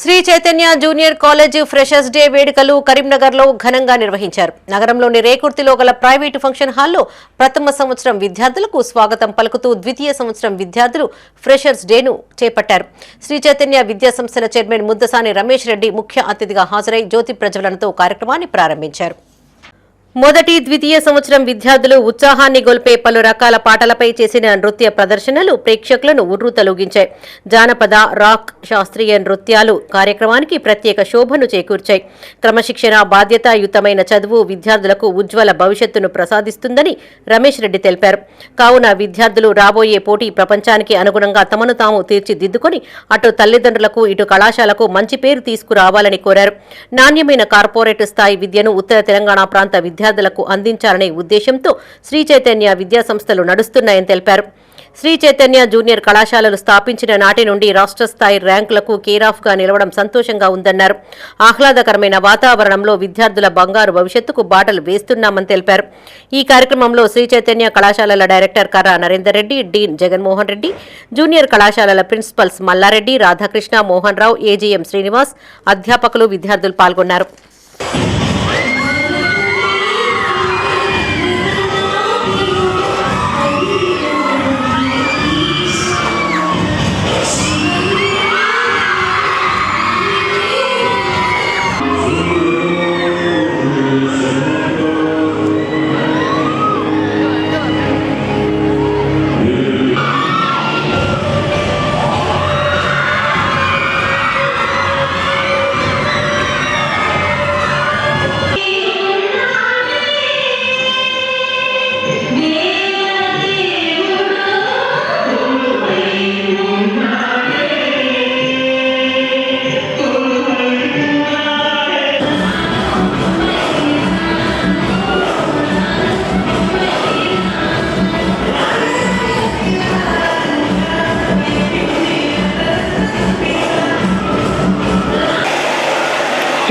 Sri Chaitanya junior college freshers day వేడుకలు కరీంనగర్లో ఘనంగా నిర్వహించారు. నగరంలోని రేకుర్తిలో గల ప్రైవేటు ఫంక్షన్ హాల్లో ప్రథమ సంవత్సరం విద్యార్థులకు స్వాగతం పలుకుతూ ద్వితీయ సంవత్సరం విద్యార్థులు ఫ్రెషర్స్ డేను చేపట్టారు. శ్రీ చైతన్య విద్యా సంస్థల చైర్మన్ ముద్దసాని రమేష్ రెడ్డి ముఖ్య అతిథిగా హాజరై జ్యోతి ప్రజ్వలనతో కార్యక్రమాన్ని ప్రారంభించారు. మొదటి ద్వితీయ సంవత్సరం విద్యార్థులు ఉత్సాహాన్ని గొల్పే పలు రకాల పాటలపై చేసిన నృత్య ప్రదర్శనలు ప్రేక్షకులను ఉర్రూతలూగించాయి జానపద రాక్ శాస్త్రీయ నృత్యాలు కార్యక్రమానికి ప్రత్యేక శోభను చేకూర్చాయి. క్రమశిక్షణ బాధ్యతాయుతమైన చదువు విద్యార్థులకు ఉజ్వల భవిష్యత్తును ప్రసాదిస్తుందని రమేష్ రెడ్డి తెలిపారు. కావున విద్యార్థులు రాబోయే పోటీ ప్రపంచానికి అనుగుణంగా తమను తాము తీర్చిదిద్దుకొని అటు తల్లిదండ్రులకు ఇటు కళాశాలకు మంచి పేరు తీసుకురావాలని కోరారు. నాణ్యమైన కార్పొరేట్ స్థాయి విద్యను ఉత్తర తెలంగాణ ప్రాంత విద్యార్థులకు అందించాలనే ఉద్దేశంతో శ్రీ చైతన్య విద్యా సంస్థలు నడుస్తున్నాయని తెలిపారు. శ్రీ చైతన్య జూనియర్ కళాశాలలు స్థాపించిన నాటి నుండి రాష్ట్ర స్థాయి ర్యాంకులకు కేరాఫ్గా నిలవడం సంతోషంగా ఉందన్నారు. ఆహ్లాదకరమైన వాతావరణంలో విద్యార్థుల బంగారు భవిష్యత్తుకు బాటలు వేస్తున్నామని తెలిపారు. ఈ కార్యక్రమంలో శ్రీ చైతన్య కళాశాలల director Karra Narender Reddy dean Jaganmohan Reddy junior కళాశాలల ప్రిన్సిపల్స్ మల్లారెడ్డి రాధాకృష్ణ మోహన్ రావు ఏజీఎం శ్రీనివాస్ అధ్యాపకులు విద్యార్థులు పాల్గొన్నారు.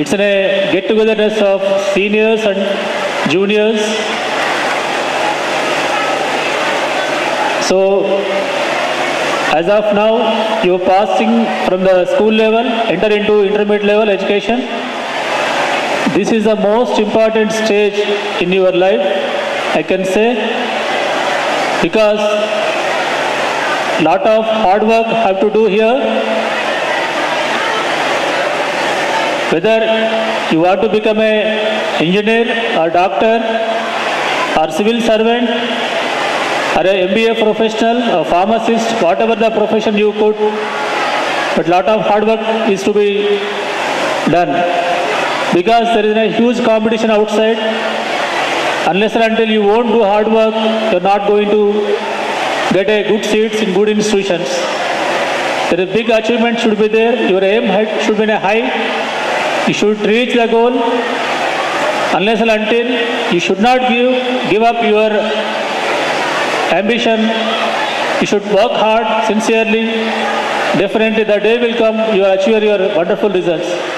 It's a get togetherness of seniors and juniors. So, as of now, you're passing from the school level, enter into intermediate level education. This is the most important stage in your life, I can say, because lot of hard work have to do here whether you want to become a engineer or doctor or civil servant or a MBA professional or pharmacist, whatever the profession you could, but lot of hard work is to be done because there is a huge competition outside. Unless and until you won't do hard work, you're not going to get a good seats in good institutions. There is big achievement should be there. Your aim should be a high. You should reach the goal. Unless and until you should not give give up your ambition. You should work hard, sincerely. Definitely the day will come, you will achieve your wonderful results.